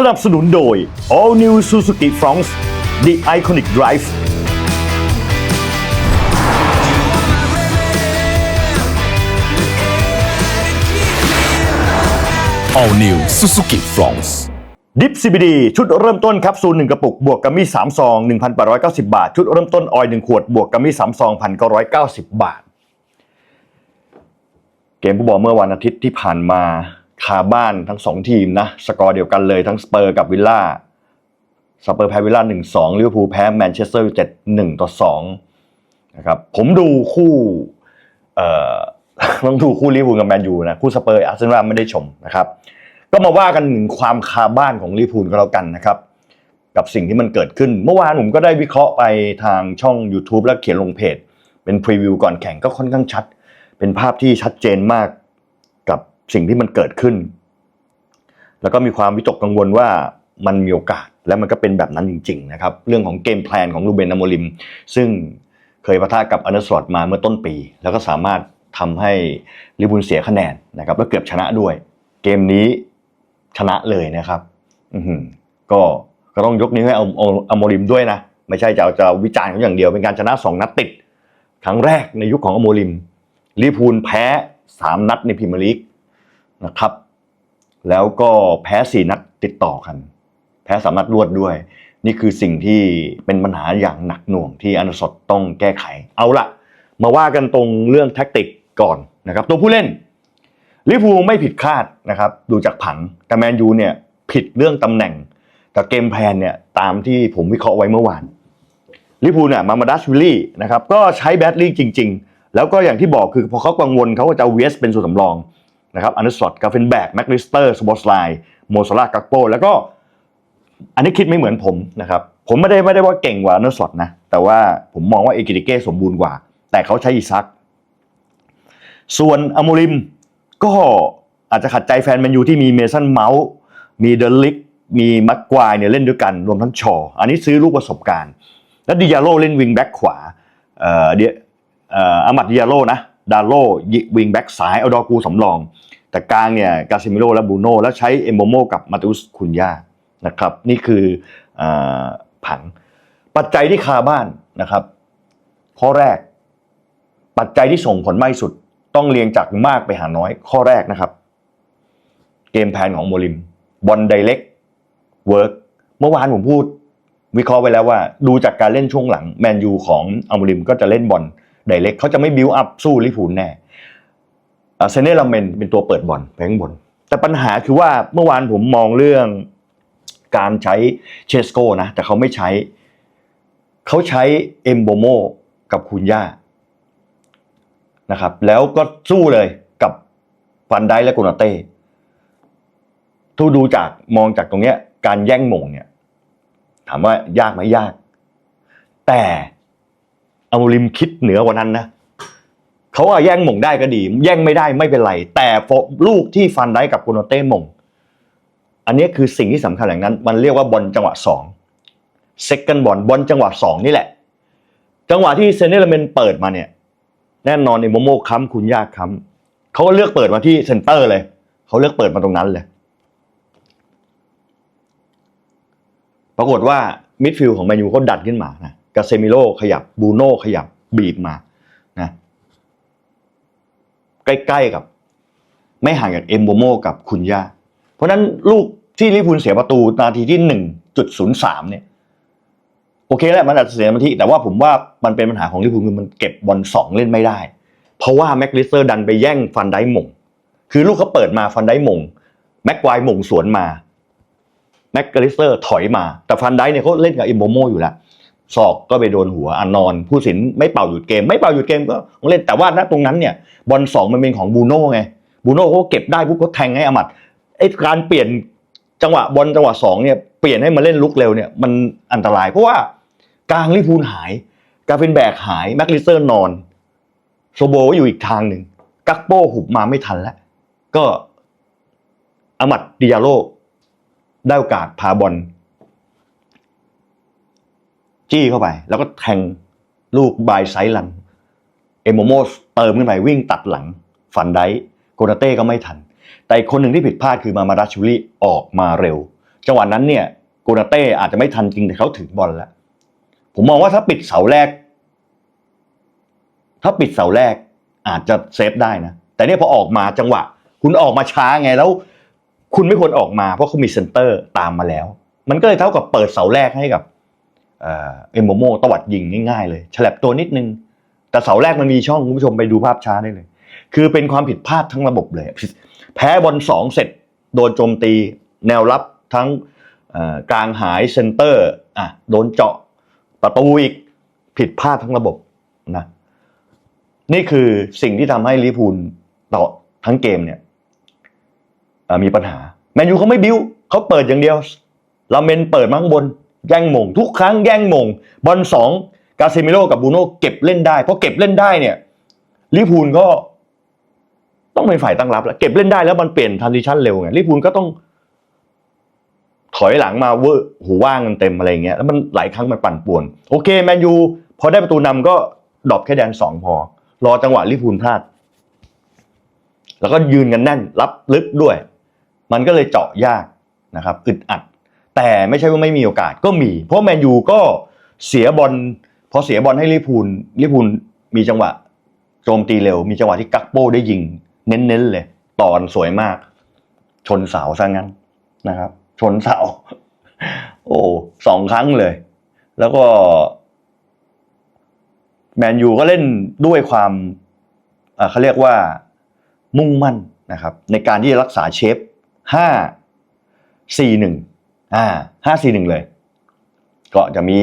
สนับสนุนโดย All New Suzuki Fronts The Iconic Drive All New Suzuki Fronts ดิฟ CBD ชุดเริ่มต้นแคปซูล1กระปุก บวกกัมมี่3ซอง 1,890 บาท ชุดเริ่มต้นออยล์1ขวด บวกกัมมี่3ซอง 1,990 บาท เกมฟุตบอลเมื่อวันอาทิตย์ที่ผ่านมา คาบ้านทั้งสองทีมนะสกอร์เดียวกันเลยทั้งสเปอร์กับวิลล่าสเปอร์แพ้วิลล่า1-2ลิเวอร์พูลแพ้แมนเชสเตอร์ยูไนเต็ด1ต่อ2นะครับผมดูคู่เอ่อต้องดูคู่ลิเวอร์พูลกับแมนยูนะคู่สเปอร์อาร์เซนอลไม่ได้ชมนะครับก็มาว่ากันถึงความคาบ้านของลิเวอร์พูลก็แล้วกันนะครับกับสิ่งที่มันเกิดขึ้น เมื่อวานผมก็ได้วิเคราะห์ไปทางช่อง YouTube แล้วเขียนลงเพจ เป็นพรีวิวก่อนแข่งก็ค่อนข้างชัด เป็นภาพที่ชัดเจนมาก สิ่งที่มันเกิดขึ้น แล้วก็มีความวิตกกังวลว่ามันมีโอกาสและมันก็เป็นแบบนั้นจริง ๆ นะครับ เรื่องของเกมแพลนของลูเบนอโมลิม ซึ่งเคยปะทะกับอันดรสอตมาเมื่อต้นปี แล้วก็สามารถทำให้ลิเวอร์พูลเสียคะแนนนะครับแล้วเกือบชนะด้วย เกมนี้ชนะเลยนะครับ อืก็ก็ต้องยกนิ้วให้เอาอโมริมด้วยนะ ไม่ใช่จะเอาจะวิจารณ์เขาอย่างเดียว เป็นการชนะสองนัดติด ครั้งแรกในยุคของอโมริมลิพูลแพ้สามนัดในพรีเมียร์ลีก นะครับ แล้วก็แพ้สี่นัดติดต่อกัน แพ้สามนัดรวดด้วย นี่คือสิ่งที่เป็นปัญหาอย่างหนักหน่วงที่อันสดต้องแก้ไข เอาละมาว่ากันตรงเรื่องแท็กติกก่อนนะครับ ตัวผู้เล่นลิเวอร์พูไม่ผิดคาดนะครับ ดูจากผังแต่แมนยูเนี่ยผิดเรื่องตำแหน่งกับเกมแพลนเนี่ยตามที่ผมวิเคราะห์ไว้เมื่อวานลิเวอร์พูเนี่ยมามาดัชวิลลี่นะครับก็ใช้แบตลี่จริง ๆ แล้วก็อย่างที่บอกคือพอเขากังวลเขาก็จะเวสเป็นส่วนสำรอง นะครับอันเดอร์สอตกาเฟนแบกแม็กลิสเตอร์สบอสไลน์โมซาลากักโปแล้วก็ อันนี้คิดไม่เหมือนผมนะครับ ผมไม่ได้ไม่ได้ว่าเก่งกว่าเนอร์สอตนะ แต่ว่าผมมองว่าเอกิติเก้สมบูรณ์กว่า แต่เขาใช้อีซัก ส่วนอโมริมก็อาจจะขัดใจแฟนแมนยูที่มีเมสันเมาส์มีเดลิกมีมักควายเนี่ยเล่นด้วยกันรวมทั้งชอ อันนี้ซื้อลูกประสบการณ์ แล้วดิยาโลเล่นวิงแบ็กขวาเอ่อเดียเอ่ออามัดดิยาโลนะดาโลวิงแบ็กซ้ายเอาดอกูสำรอง แต่กลางเนี่ยกาซิมิโลและบูโน่แล้วใช้เอมโบโมกับมาตุสคุนยานะครับ นี่คืออผัง ปัจจัยที่คาบ้านนะครับ ข้อแรก ปัจจัยที่ส่งผลมากสุด ต้องเรียงจากมากไปหาน้อย ข้อแรกนะครับ เกมแพนของโมลิมบอลไดเ c กเวิร์กเมื่อวานผมพูด วิเคราะห์ไปแล้วว่า ดูจากการเล่นช่วงหลังแมนยูของอัลโมลิมก็จะเล่นบอลไดเ c กเขาจะไม่บิวอัพสู้ลิเวอร์พูลแน่ เซเนลาเมนเป็นตัวเปิดบอลไปข้างบน แต่ปัญหาคือว่าเมื่อวานผมมองเรื่องการใช้เชสโกนะ แต่เขาไม่ใช้ เขาใช้เอมโบโมกับคุนย่านะครับ แล้วก็สู้เลยกับฟันไดและกุนาเต้ทูดูจากมองจากตรงเนี้ย การแย่งมงเนี่ย ถามว่ายากไหมยาก แต่อามูริมคิดเหนือกว่านั้นนะ เขาว่าแย่งหม่งได้ก็ดี แย่งไม่ได้ไม่เป็นไร แต่ลูกที่ฟันไดกับกุนเต้หม่ง อันนี้คือสิ่งที่สำคัญอย่างนั้น มันเรียกว่าบอลจังหวะสอง second บอลบอลจังหวะสองนี่แหละ จังหวะที่เซนเนลเมนเปิดมาเนี่ย แน่นอนในโมโมค้ำคุณยากค้ำเขาก็เลือกเปิดมาที่เซนเตอร์เลย เขาเลือกเปิดมาตรงนั้นเลย ปรากฏว่ามิดฟิลด์ของแมนยูเขาดันขึ้นมานะกาเซมิโลขยับบูโน่ขยับบีบมา ใกล้ๆกับ ไม่ห่างจากเอ็มโบโมกับคุณย่า เพราะนั้นลูกที่ลิพูลเสียประตูนาทีที่หนึ่งจุดศูนย์สามเนี่ย โอเคแหละมันอาจจะเสียมาที่แต่ว่าผมว่ามันเป็นปัญหาของลิพูลคือมันเก็บบอลสองเล่นไม่ได้ เพราะว่าแม็กลิสเตอร์ดันไปแย่งฟันไดมง คือลูกเขาเปิดมาฟันไดมง แม็กควายมงสวนมาแม็กลิสเตอร์ถอยมาแต่ฟันไดเนี่ยเขาเล่นกับเอิมโบโมอยู่แล้ว ศอกก็ไปโดนหัวอนอน ผู้สินไม่เป่าหยุดเกม ไม่เป่าหยุดเกมก็เล่นแต่ว่าณตรงนั้นเนี่ยบอลสองมันเป็นของบูโน่ไงบูโน่เขาเก็บได้ปุ๊บเขาแทงให้อามัดไอ้การเปลี่ยนจังหวะบอลจังหวะสองเนี่ยเปลี่ยนให้มาเล่นลุกเร็วเนี่ยมันอันตรายเพราะว่ากลางลิเวอร์พูลหาย กาเฟนแบกหายแม็กลิเตอร์นอนโซโบอยู่อีกทางหนึ่งกักโป้หุบมาไม่ทันแล้ว ก็อามัดดิยาโลได้โอกาสพาบอล จี้เข้าไป แล้วก็แทงลูกบายไซลัน เอโมโมสเติมขึ้นไปวิ่งตัดหลังฟันไดโกนาเต้ก็ไม่ทัน แต่คนหนึ่งที่ผิดพลาดคือมามาราชูริออกมาเร็ว จังหวะนั้นเนี่ยโกนาเต้อาจจะไม่ทันจริงแต่เขาถึงบอลแล้ว ผมมองว่าถ้าปิดเสาแรก ถ้าปิดเสาแรกอาจจะเซฟได้นะ แต่เนี่ยพอออกมาจังหวะ คุณออกมาช้าไงแล้ว คุณไม่ควรออกมาเพราะเขามีเซนเตอร์ตามมาแล้ว มันก็เลยเท่ากับเปิดเสาแรกให้กับ เอ่อเอมโมโมตวัดยิงง่ายๆเลยฉลับตัวนิดนึง แต่เสาแรกมันมีช่องคุณผู้ชมไปดูภาพช้าได้เลย คือเป็นความผิดพลาดทั้งระบบเลย แพ้บอลสองเสร็จโดนโจมตีแนวรับทั้งกลางหายเซนเตอร์อะโดนเจาะประตูอีกผิดพลาดทั้งระบบนะนี่คือสิ่งที่ทำให้ลิพูลต่อทั้งเกมเนี่ยมีปัญหา แมนยูเขาไม่บิ้วเขาเปิดอย่างเดียวลาเมนเปิดมาข้างบน แย่งมง ทุกครั้งแย่งมง บอลสองกาเซมิโลกับบูโน่เก็บเล่นได้เพราะเก็บเล่นได้เนี่ยลิพูลก็ ต้องเป็นฝ่ายตั้งรับแล้วเก็บเล่นได้แล้วมันเปลี่ยนทันดิชันเร็วไงลิพูลก็ต้อง ถอยหลังมาเวอร์หูว่างกันเต็มอะไรเงี้ยแล้วมันหลายครั้งมันปั่นป่วน โอเคแมนยูพอได้ประตูนำก็ดรอปแค่แดนสองพอ รอจังหวะลิพูลพลาด แล้วก็ยืนกันแน่นรับลึกด้วย มันก็เลยเจาะยากนะครับอึดอัด แต่ไม่ใช่ว่าไม่มีโอกาสก็มี เพราะแมนยูก็เสียบอลพอเสียบอลให้ลิพูลลิพูลมีจังหวะโจมตีเร็ว มีจังหวะที่กักโป้ได้ยิง เน้นๆเลย ตอนสวยมาก ชนเสาซะงั้นนะครับ ชนเสา โอ้สองครั้งเลย แล้วก็ แมนยูก็เล่นด้วยความเขาเรียกว่ามุ่งมั่นนะครับ ในการที่จะรักษาเชฟห้าสี่หนึ่ง อ่าห้าสี่หนึ่งเลย ก็จะมี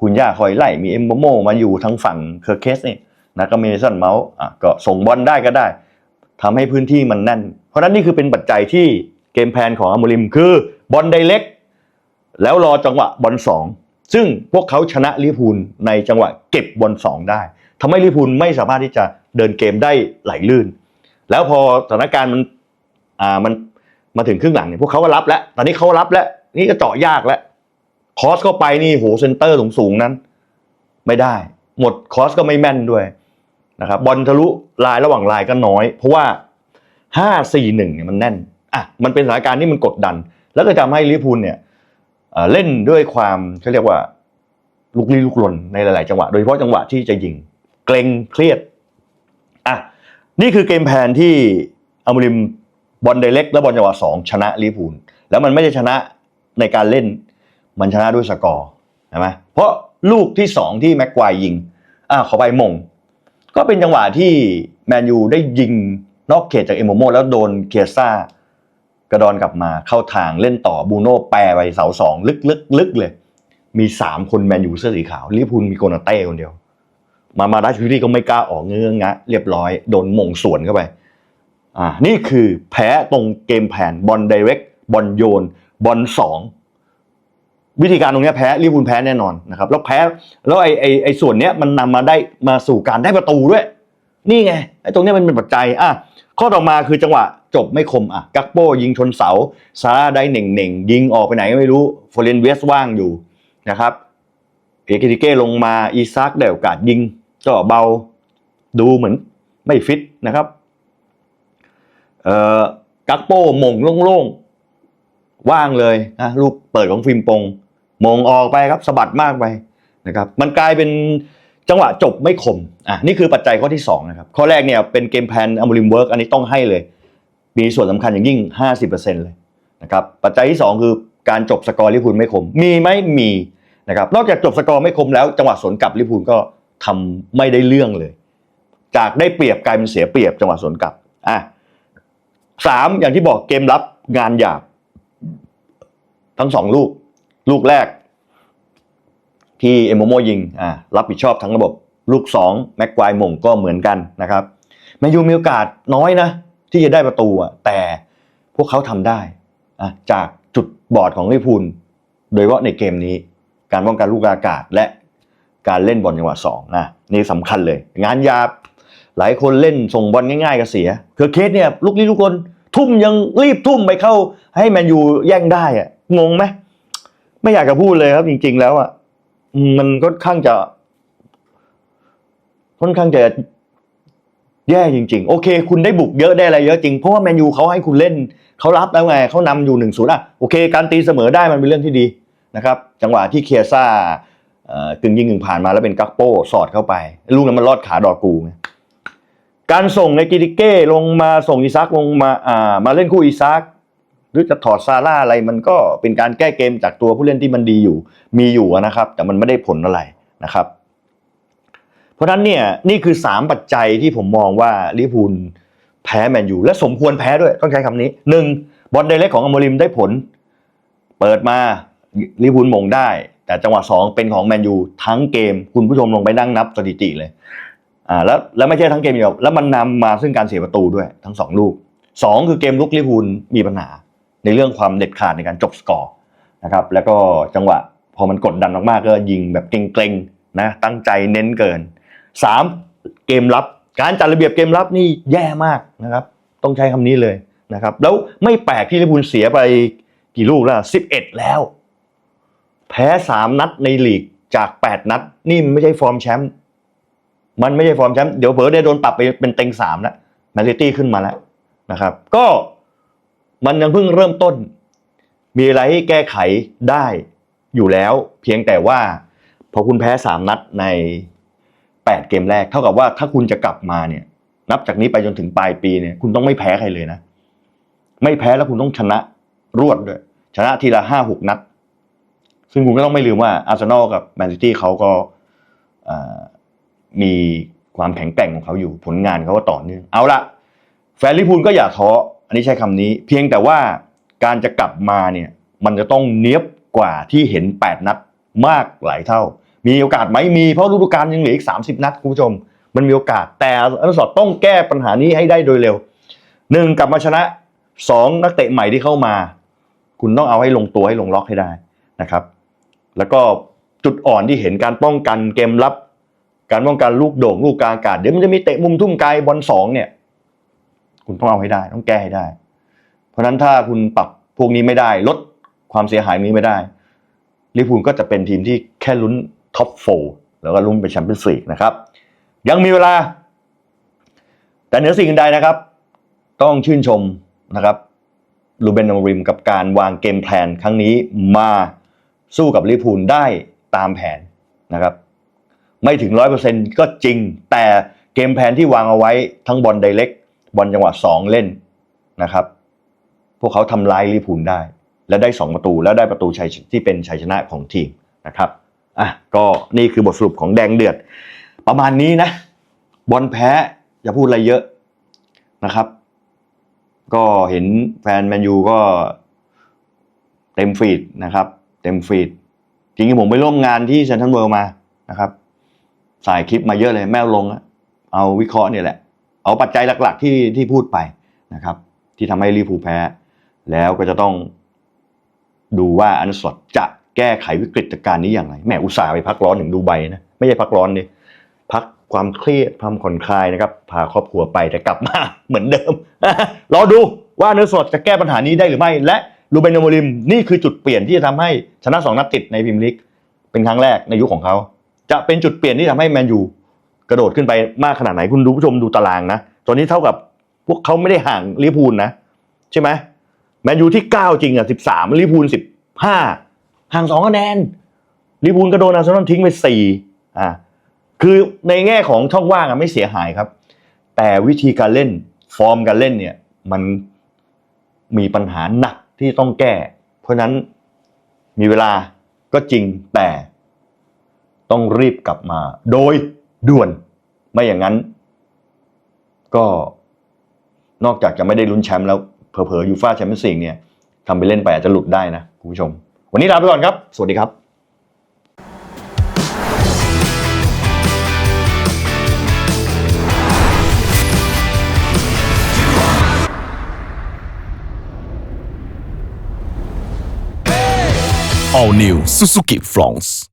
คุณย่าคอยไล่ มีเอ็มโบโมมาอยู่ทางฝั่งเคอร์เคสเนี่ยนะก็เมสันเมาส์อะก็ส่งบอลได้ก็ได้ทำให้พื้นที่มันแน่น เพราะฉะนั้นนี่คือเป็นปัจจัยที่เกมแพนของอามูริมคือบอลไดเล็ก แล้วรอจังหวะบอลสองซึ่งพวกเขาชนะลิพูลในจังหวะเก็บบอลสองได้ทำให้ลิพูลไม่สามารถที่จะเดินเกมได้ไหลลื่น แล้วพอสถานการณ์มันอ่ามันมาถึงครึ่งหลังเนี่ยพวกเขาก็รับแล้ว ตอนนี้เขารับแล้ว นี่ก็เจาะยากแล้วคอสเข้าไปนี่โหเซนเตอร์สูงสูงนั้น ไม่ได้ หมดคอสก็ไม่แม่นด้วยนะครับบอลทะลุลายระหว่างลายก็น้อย เพราะว่าห้าสี่หนึ่งเนี่ยมันแน่นอะมันเป็นสถานการณ์ที่มันกดดัน แล้วก็ทำให้ลิเวอร์พูลเนี่ยเล่นด้วยความเขาเรียกว่าลุกลี้ลุกลนในหลาย ๆ จังหวะ โดยเฉพาะจังหวะที่จะยิง เกรงเครียดอะนี่คือเกมแผนที่อามูริมบอลไดเล็กและบอลจังหวะสองชนะลิเวอร์พูลแล้วมันไม่ได้ชนะ ในการเล่นมันชนะด้วยสกอร์ใช่ไหมเพราะลูกที่สองที่แม็กควายยิงอ่าขอไปมง ก็เป็นจังหวะที่แมนยูได้ยิงนอกเขตจากเอมโมโมแล้วโดนเคียซ่ากระดอนกลับมาเข้าทางเล่นต่อบูโน่แปรไปเสาสองลึกลึกลึกเลย มีสามคนแมนยูเสื้อสีขาวลิพูลมีโกนาเต้คนเดียว มามาดัชวิลี่ก็ไม่กล้าออกเงื้องะเรียบร้อยโดนมงสวนเข้าไปอ่านี่คือแพ้ตรงเกมแผนบอลไดเรกบอลโยน บอลสองวิธีการตรงนี้แพ้ลิเวอร์พูลแพ้แน่นอนนะครับ แล้วแพ้แล้วไอ้ไอ้ไอ้ส่วนเนี้ยมันนำมาได้มาสู่การได้ประตูด้วย นี่ไงไอ้ตรงนี้มันเป็นปัจจัยอะข้อต่อมาคือจังหวะจบไม่คมอะกักโป้ยิงชนเสาซาร่าได้เหน่งเหน่งยิงออกไปไหนก็ไม่รู้ฟอเรนเวสว่างอยู่นะครับเอเกติเก้ลงมาอีซักได้โอกาสยิงก็เบาดูเหมือนไม่ฟิตนะครับเอ่อกักโป้มงโล่งๆ ว่างเลยนะลูกเปิดของฟิล์มปงมงออกไปครับสะบัดมากไปนะครับมันกลายเป็นจังหวะจบไม่คมอะนี่คือปัจจัยข้อที่สองนะครับข้อแรกเนี่ยเป็นเกมแพนอัมบริมเวิร์กอันนี้ต้องให้เลย มีส่วนสำคัญอย่างยิ่ง 50%เลยนะครับปัจจัยที่สองคือการจบสกอร์ลิเวอร์พูลไม่คม มีไหมมีนะครับนอกจากจบสกอร์ไม่คมแล้ว จังหวะสวนกลับลิเวอร์พูลก็ทำไม่ได้เรื่องเลย จากได้เปรียบกลายเป็นเสียเปรียบจังหวะสวนกลับอะสามอย่างที่บอกเกมรับงานหยาบ ทั้งสองลูก ลูกแรก ที่เอมโมโมยิงอ่ารับผิดชอบทั้งระบบ ลูกสองแม็กควายมงก็เหมือนกันนะครับแมนยูมีโอกาสน้อยนะ ที่จะได้ประตูอะแต่พวกเขาทำได้อะจากจุดบอดของลิเวอร์พูลโดยเฉพาะในเกมนี้ การป้องกันลูกอากาศและการเล่นบอลจังหวะสองนะนี่สำคัญเลย งานยาบหลายคนเล่นส่งบอลง่ายๆก็เสียคือเคสเนี่ยลูกนี้ลูกคนทุ่มยังรีบทุ่มไปเข้าให้แมนยูแย่งได้อะ งงไหมไม่อยากจะพูดเลยครับ จริง ๆ แล้วอะมันค่อนข้างจะ ค่อนข้างจะแย่จริง ๆ โอเค คุณได้บุกเยอะได้อะไรเยอะจริงเพราะว่าแมนยูเขาให้คุณเล่นเขารับแล้วไงเขานำอยู่หนึ่งศูนย์อะโอเค การตีเสมอได้มันเป็นเรื่องที่ดีนะครับ จังหวะที่เคียซ่าเอ่อกึ่งยิงกึ่งผ่านมาแล้วเป็นกักโป้สอดเข้าไป ลูกนั้นมันลอดขาดอกูไงการส่งในกิติเก้ลงมาส่งอีซักลงมาอ่ามาเล่นคู่อีซัก หรือจะถอดซาร่าอะไรมันก็เป็นการแก้เกมจากตัวผู้เล่นที่มันดีอยู่ มีอยู่นะครับ แต่มันไม่ได้ผลอะไรนะครับ เพราะฉะนั้นเนี่ยนี่คือ 3 ปัจจัยที่ผมมองว่าลิพูลแพ้แมนยูและสมควรแพ้ด้วยต้องใช้คำนี้หนึ่งบอลไดเรกของอโมริมได้ผล เปิดมาลิพูลมงได้ แต่จังหวะ 2 เป็นของแมนยูทั้งเกม คุณผู้ชมลงไปนั่งนับสถิติเลยอ่าแล้วแล้วไม่ใช่ทั้งเกมเดียวแล้วมันนำมาซึ่งการเสียประตูด้วยทั้งสองลูกสองคือเกมลุกลิพูลมีปัญหา ในเรื่องความเด็ดขาดในการจบสกอร์นะครับแล้วก็จังหวะพอมันกดดันมากๆก็ยิงแบบเกรงๆนะตั้งใจเน้นเกินสามเกมรับการจัดระเบียบเกมรับนี่แย่มากนะครับต้องใช้คำนี้เลยนะครับแล้วไม่แปลกที่ลิเวอร์พูลเสียไปกี่ลูกแล้วสิบเอ็ดแล้ว แพ้สามนัดในลีกจากแปดนัด นี่มันไม่ใช่ฟอร์มแชมป์มันไม่ใช่ฟอร์มแชมป์เดี๋ยวเผลอได้โดนปรับไปเป็นเต็งสามแล้วแมนซิตี้ขึ้นมาแล้วนะครับ ก็ มันยังเพิ่งเริ่มต้น มีอะไรให้แก้ไขได้อยู่แล้ว เพียงแต่ว่า พอคุณแพ้สามนัดในแปดเกมแรก เท่ากับว่าถ้าคุณจะกลับมาเนี่ย นับจากนี้ไปจนถึงปลายปีเนี่ย คุณต้องไม่แพ้ใครเลยนะ ไม่แพ้แล้วคุณต้องชนะรวดด้วย ชนะทีละห้าหกนัด ซึ่งคุณก็ต้องไม่ลืมว่าอาร์เซนอลกับแมนซิตี้เขาก็มีความแข็งแกร่งของเขาอยู่ผลงานเขาก็ต่อเนื่องเอาละแฟนลิพูลก็อย่าท้อ อันนี้ใช้คำนี้ เพียงแต่ว่าการจะกลับมาเนี่ยมันจะต้องเนี้ยบกว่าที่เห็นแปดนัดมากหลายเท่า มีโอกาสไหมมีเพราะฤดูกาลยังเหลืออีก 30 นัดคุณผู้ชม มันมีโอกาสแต่อนุสรต้องแก้ปัญหานี้ให้ได้โดยเร็วหนึ่งกลับมาชนะสองนักเตะใหม่ที่เข้ามา คุณต้องเอาให้ลงตัวให้ลงล็อกให้ได้นะครับ แล้วก็จุดอ่อนที่เห็นการป้องกันเกมรับ การป้องกันลูกโด่งลูกกลางอากาศเดี๋ยวมันจะมีเตะมุมทุ่มไกลบอลสองเนี่ย คุณต้องเอาให้ได้ ต้องแก้ให้ได้ เพราะฉะนั้นถ้าคุณปรับพวกนี้ไม่ได้ ลดความเสียหายนี้ไม่ได้ลิพูลก็จะเป็นทีมที่แค่ลุ้นท็อปโฟแล้วก็ลุ้นไปแชมเปี้ยนส์ลีกนะครับ ยังมีเวลา แต่เหนือสิ่งใดนะครับ ต้องชื่นชมนะครับลูเบนอมริมกับการวางเกมแพลนครั้งนี้มาสู้กับลิพูลได้ตามแผนนะครับ ไม่ถึงร้อยเปอร์เซ็นก็จริงแต่เกมแพลนที่วางเอาไว้ทั้งบอลไดเรก บอลจังหวะสองเล่นนะครับ พวกเขาทำลายลิพูลได้ และได้ 2 ประตูแล้วได้ประตูชัยที่เป็นชัยชนะของทีมนะครับอะก็นี่คือบทสรุปของแดงเดือด ประมาณนี้นะ บอลแพ้อย่าพูดอะไรเยอะนะครับ ก็เห็นแฟนแมนยูก็เต็มฟีดนะครับ เต็มฟีดจริงๆผมไปร่วมงานที่เซนทรัลเวิลด์มานะครับสายคลิปมาเยอะเลยแม่ลงอะเอาวิเคราะห์เนี่ยแหละ เอาปัจจัยหลักๆที่ที่พูดไปนะครับ ที่ทำให้ลิเวอร์พูลแพ้ แล้วก็จะต้องดูว่าอันสรณ์จะแก้ไขวิกฤตการณ์นี้อย่างไรแหมอุตส่าห์ไปพักร้อนถึงดูไบนะ ไม่ใช่พักร้อนนี่พักความเครียดความผ่อนคลายนะครับ พาครอบครัวไปแต่กลับมาเหมือนเดิมรอดูว่าอนุสรณ์จะแก้ปัญหานี้ได้หรือไม่ และลูเบนโมริมนี่คือจุดเปลี่ยนที่จะทำให้ชนะสองนัดติดในพรีเมียร์ลีกเป็นครั้งแรกในยุคของเขา จะเป็นจุดเปลี่ยนที่ทำให้แมนยู กระโดดขึ้นไปมากขนาดไหนคุณดูผู้ชมดูตารางนะตอนนี้เท่ากับพวกเขาไม่ได้ห่างลิพูลนะ ใช่ไหมแมนยูที่เก้าจริงอะสิบสามลิพูลสิบห้าห่างสองคะแนนลิพูลก็โดนอาร์เซนอลทิ้งไปสี่อ่าคือในแง่ของช่องว่างอะไม่เสียหายครับ แต่วิธีการเล่นฟอร์มการเล่นเนี่ย มันมีปัญหาหนักที่ต้องแก้ เพราะนั้นมีเวลาก็จริงแต่ต้องรีบกลับมาโดย ด่วน ไม่อย่างนั้น ก็นอกจากจะไม่ได้ลุ้นแชมป์แล้วเผลอๆยูฟ่าแชมเปี้ยนส์ลีกเนี่ยทำไปเล่นไปอาจจะหลุดได้นะคุณผู้ชม วันนี้ลาไปก่อนครับ สวัสดีครับ All New Suzuki Fronts